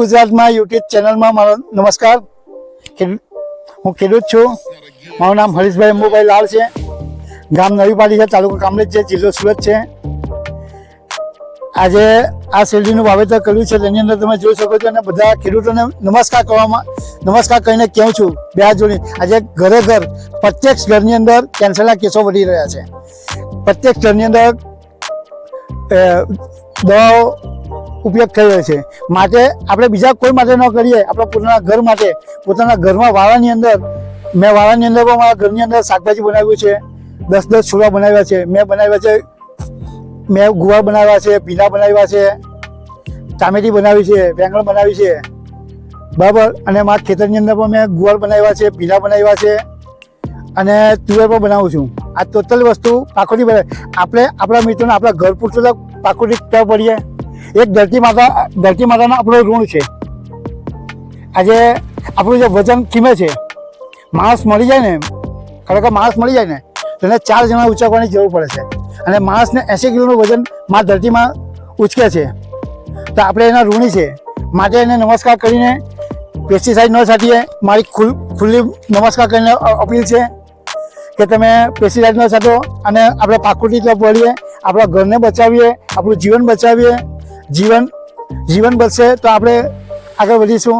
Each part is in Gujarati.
ગુજરાતમાં યુટ્યુબ ચેનલમાં મારો નમસ્કાર. હું ખેડૂત છું. મારું નામ હરીશભાઈ અંબુભાઈ લાલ છે. ગામ નવી પાલી છે, તાલુકો કામરેજ છે, જિલ્લો સુરત છે. આજે આ શેરડીનું વાવેતર કર્યું છે, તેની અંદર તમે જોઈ શકો છો અને બધા ખેડૂતોને નમસ્કાર કરવામાં નમસ્કાર કહીને કહું છું, બે હાથ જોડી આજે ઘરે ઘર પ્રત્યેક ઘરની અંદર કેન્સરના કેસો વધી રહ્યા છે. પ્રત્યેક ઘરની અંદર દવાઓ ઉપયોગ રહ્યો છે. માટે આપણે બીજા કોઈ માટે ન કરીએ. આપણા પોતાના ઘર માટે. પોતાના ઘરમાં વાળાની અંદર, મેં વાળાની અંદર પણ મારા ઘરની અંદર શાકભાજી બનાવ્યું છે. દસ દસ છોડવા બનાવ્યા છે. મેં બનાવ્યા છે, મેં ગુવાર બનાવ્યા છે, પીલા બનાવ્યા છે, ટામેટી બનાવી છે, વેંગણ બનાવી છે. બરાબર. અને મારા ખેતરની અંદર પણ મેં ગુવાર બનાવ્યા છે, પીલા બનાવ્યા છે. અને તુવેર પણ બનાવું છું. આ ટોટલ વસ્તુ પાકોડી બનાવે આપણે આપણા મિત્રોને આપણા ઘર પૂરતું પાકોડી કરવા પડીએ. એક ધરતી માતા ધરતી માતાનો આપણો ઋણ છે. આજે આપણું જે વજન કિમે છે માણસ મળી જાય ને, ખરેખર માણસ મળી જાય ને એને ચાર જણા ઉંચકવાની જરૂર પડે છે. અને માણસને એંસી કિલોનું વજન મા ધરતીમાં ઉચકે છે. તો આપણે એના ઋણી છે. માટે એને નમસ્કાર કરીને પેસ્ટિસાઇડ ન છાંટીએ. મારી ખુલ, ખુલ્લી નમસ્કાર કરીને અપીલ છે કે તમે પેસ્ટિસાઇડ ન છાંટો અને આપણે પાકુટી તરફ વળીએ, આપણા ઘરને બચાવીએ, આપણું જીવન બચાવીએ. જીવન જીવન બચશે તો આપણે આગળ વધીશું.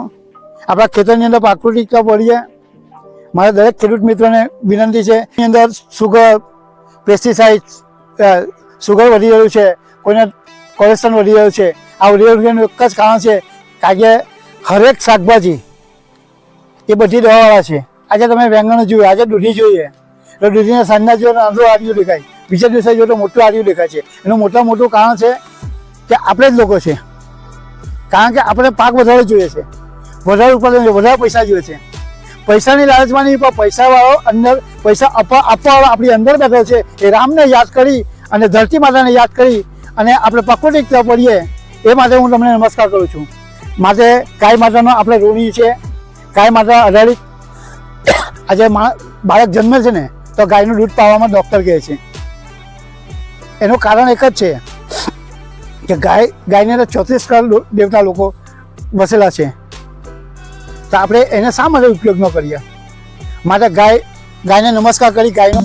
આપણા ખેતરની અંદર પ્રાકૃતિક વળીએ મારા દરેક ખેડૂત મિત્રોને વિનંતી છે, એની અંદર સુગર પેસ્ટિસાઇડ સુગર વધી રહ્યું છે, કોઈને કોલેસ્ટ્રોલ વધી રહ્યું છે. આ વધી રહ્યું એક જ કારણ છે કારણ કે હરેક શાકભાજી એ બધી દવાવાળા છે. આજે તમે વેંગણ જોયું આજે દૂધી જોઈએ. તો દૂધીને સાંજના જો નાનું આર્યું દેખાય. બીજા દિવસે જો તો મોટું આર્યું દેખાય છે. એનું મોટા મોટું કારણ છે કે આપણે જ લોકો છે. કારણ કે આપણે પાક વધારે જોઈએ છે. વધારે ઉત્પાદન વધારે પૈસા જોઈએ છે. પૈસાની લાલચમાં નહીં પણ પૈસાવાળો અંદર, પૈસા આપવા, આપવાવાળો આપણી અંદર બેઠો છે. એ રામને યાદ કરી અને ધરતી માતાને યાદ કરી અને આપણે પકોડી તરફ પડીએ એ માટે હું તમને નમસ્કાર કરું છું. માટે ગાય માતાનો આપણે ઋણી છે. ગાય માતા આધારિત આજે બાળક જન્મે છે ને, તો ગાયનું દૂધ પાવામાં ડૉક્ટર કહે છે. એનું કારણ એક જ છે. કે ગાય, ગાયની અંદર ચોત્રીસ કરોડ દેવતા લોકો વસેલા છે. તો આપણે એને શા માટે ઉપયોગ ન કરીએ? માટે ગાય, ગાયને નમસ્કાર કરી, ગાયનો